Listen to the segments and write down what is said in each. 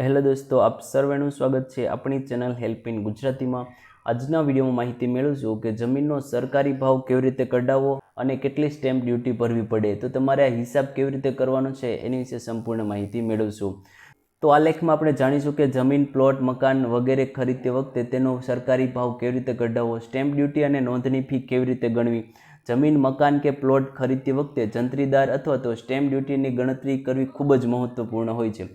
Hello દોસ્તો, આપ સર્વેનું સ્વાગત છે આપણી ચેનલ હેલ્પ ઇન ગુજરાતીમાં. આજના વિડીયોમાં માહિતી મેળવશું કે જમીનનો સરકારી ભાવ કેવી રીતે કઢાવવો અને કેટલી સ્ટેમ્પ ડ્યુટી ભરવી પડે. તો તમારે આ હિસાબ કેવી રીતે કરવાનો છે એની વિશે સંપૂર્ણ માહિતી મેળવશું. તો આ લેખમાં આપણે જાણીશું કે જમીન, પ્લોટ, મકાન વગેરે ખરીદતી વખતે તેનો સરકારી ભાવ કેવી રીતે કઢાવવો, સ્ટેમ્પ ડ્યુટી અને નોંધણી ફી કેવી રીતે ગણવી, જમીન, મકાન કે પ્લોટ ખરીદતી વખતે જંત્રીદાર અથવા તો સ્ટેમ્પ ડ્યુટીની ગણતરી કરવી ખૂબ જ મહત્વપૂર્ણ હોય છે.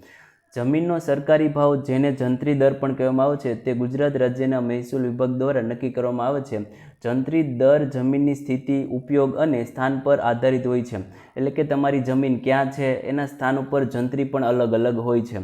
જમીનનો સરકારી ભાવ જેને જંત્રી દર પણ કહેવામાં આવે છે, તે ગુજરાત રાજ્યના મહેસૂલ વિભાગ દ્વારા નક્કી કરવામાં આવે છે. જંત્રી દર જમીનની સ્થિતિ, ઉપયોગ અને સ્થાન પર આધારિત હોય છે. એટલે કે તમારી જમીન ક્યાં છે, એના સ્થાન ઉપર જંત્રી પણ અલગ અલગ હોય છે.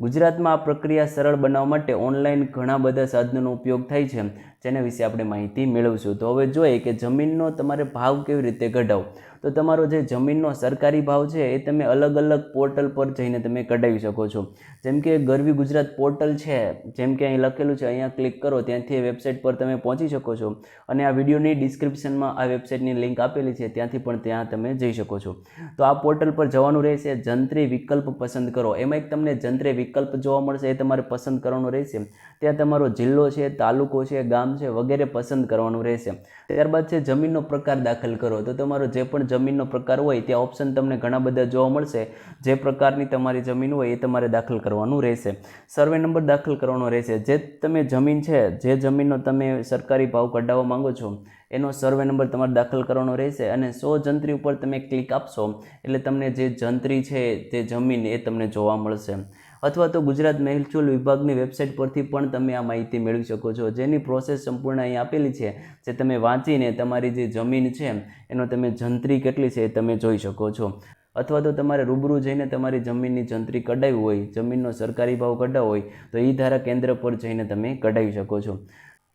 ગુજરાતમાં આ પ્રક્રિયા સરળ બનાવવા માટે ઓનલાઈન ઘણા બધા સાધનોનો ઉપયોગ થાય છે. જેના વિશે આપણે માહિતી મેળવશું. તો હવે જોઈએ કે જમીનનો તમારે ભાવ કેવી રીતે કઢાવો તો તમારો જે જમીનનો સરકારી ભાવ છે એ તમે અલગ અલગ પોર્ટલ પર જઈને તમે કઢાવી શકો છો. જેમ કે ગરવી ગુજરાત પોર્ટલ છે, જેમ કે અહીં લખેલું છે, અહીંયા ક્લિક કરો, ત્યાંથી વેબસાઇટ પર તમે પહોંચી શકો છો. અને આ વિડીયોની ડિસ્ક્રિપ્શનમાં આ વેબસાઇટની લિંક આપેલી છે, ત્યાંથી પણ ત્યાં તમે જઈ શકો છો. તો આ પોર્ટલ પર જવાનું રહેશે, જંત્રી વિકલ્પ પસંદ કરો. એમાં એક તમને જંત્રી વિકલ્પ જોવા મળશે, એ તમારે પસંદ કરવાનું રહેશે. ત્યાં તમારો જિલ્લો છે, તાલુકો છે, ગામ છે, વગેરે પસંદ કરવાનું રહેશે. ત્યારબાદ છે, જમીનનો પ્રકાર દાખલ કરો. તો તમારો જે પણ જમીનનો પ્રકાર હોય, ત્યાં ઓપ્શન તમને ઘણા બધા જોવા મળશે. જે પ્રકારની તમારી જમીન હોય, એ તમારે દાખલ કરવાનું રહેશે. સર્વે નંબર દાખલ કરવાનો રહેશે. જે તમે જમીન છે, જે જમીનનો તમે સરકારી ભાવ કઢાવવા માંગો છો, એનો સર્વે નંબર તમારે દાખલ કરવાનો રહેશે અને સો જંત્રી ઉપર તમે ક્લિક આપશો, એટલે તમને જે જંત્રી છે, તે જમીન એ તમને જોવા મળશે. અથવા તો ગુજરાત મહેસૂલ વિભાગની વેબસાઇટ પરથી પણ તમે આ માહિતી મેળવી શકો છો. જેની પ્રોસેસ સંપૂર્ણ અહીં આપેલી છે, જે તમે વાંચીને તમારી જે જમીન છે, એનો તમે જંત્રી કેટલી છે એ તમે જોઈ શકો છો. અથવા તો તમારે રૂબરૂ જઈને તમારી જમીનની જંત્રી કઢાવી હોય, જમીનનો સરકારી ભાવ કઢાવો હોય, તો એ ધારા કેન્દ્ર પર જઈને તમે કઢાવી શકો છો.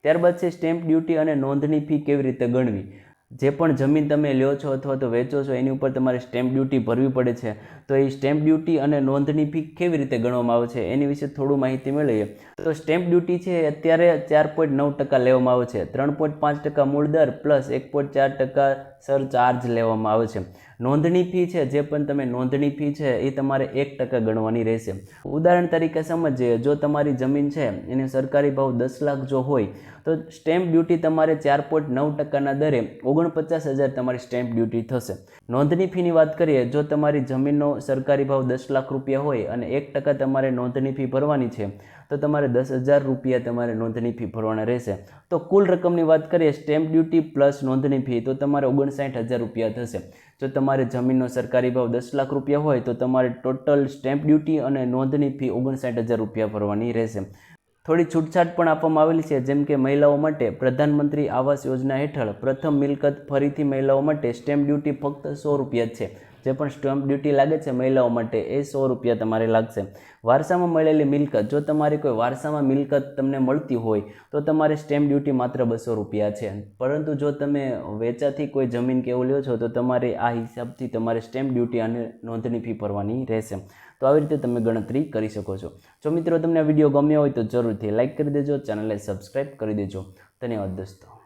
ત્યારબાદ છે સ્ટેમ્પ ડ્યુટી અને નોંધણી ફી કેવી રીતે ગણવી? જે પણ જમીન તમે લ્યો છો અથવા તો વેચો છો, એની ઉપર તમારે સ્ટેમ્પ ડ્યુટી ભરવી પડે છે. તો એ સ્ટેમ્પ ડ્યુટી અને નોંધણી ફી કેવી રીતે ગણવામાં આવે છે, એની વિશે થોડું માહિતી મેળવીએ. તો સ્ટેમ્પ ડ્યુટી છે અત્યારે ચાર પોઈન્ટ નવ ટકા લેવામાં આવે છે, ત્રણ પોઈન્ટ પાંચ ટકા મૂળ દર પ્લસ એક પોઈન્ટ ચાર ટકા સરચાર્જ લેવામાં આવે છે. નોંધણી ફી છે, જે પણ તમે નોંધણી ફી છે, એ તમારે એક ટકા ગણવાની રહેશે. ઉદાહરણ તરીકે સમજીએ, જો તમારી જમીન છે, એને સરકારી ભાવ દસ લાખ જો હોય, તો સ્ટેમ્પ ડ્યુટી તમારે ચાર પોઈન્ટ નવ ટકાના દરે ઓગણપચાસ હજાર તમારી સ્ટેમ્પ ડ્યુટી થશે. નોંધણી ફીની વાત કરીએ, જો તમારી જમીનનો સરકારી ભાવ દસ લાખ રૂપિયા હોય અને એક ટકા તમારે નોંધણી ફી ભરવાની છે, તો તમારે દસ હજાર રૂપિયા તમારે નોંધણી ફી ભરવાના રહેશે. તો કુલ રકમની વાત કરીએ સ્ટેમ્પ ડ્યુટી પ્લસ નોંધણી ફી, તો તમારે ઓગણસાઠ હજાર રૂપિયા થશે. જો તમારે જમીનનો સરકારી ભાવ દસ લાખ રૂપિયા હોય તો તમારે ટોટલ સ્ટેમ્પ ડ્યુટી અને નોંધણી ફી ઓગણસાઠ હજાર રૂપિયા ભરવાની રહેશે. થોડી છૂટછાટ પણ આપવામાં આવેલી છે, જેમ કે મહિલાઓ માટે પ્રધાનમંત્રી આવાસ યોજના હેઠળ પ્રથમ મિલકત ફરીથી મહિલાઓ માટે સ્ટેમ્પ ડ્યુટી ફક્ત સો રૂપિયા છે. જે પણ સ્ટેમ્પ ડ્યુટી લાગે છે મહિલાઓ માટે, એ સો રૂપિયા તમારે લાગશે. વારસામાં મળેલી મિલકત, જો તમારી કોઈ વારસામાં મિલકત તમને મળતી હોય, તો તમારે સ્ટેમ્પ ડ્યુટી માત્ર બસો રૂપિયા છે. પરંતુ જો તમે વેચાથી કોઈ જમીન કે એવું લ્યો છો, તો તમારે આ હિસાબથી તમારે સ્ટેમ્પ ડ્યુટી અને નોંધણી ફી ભરવાની રહેશે. તો આવી રીતે તમે ગણતરી કરી શકો છો. જો મિત્રો તમને આ વીડિયો ગમ્યો હોય તો જરૂરથી લાઇક કરી દેજો, ચેનલને સબસ્ક્રાઈબ કરી દેજો. ધન્યવાદ દોસ્તો.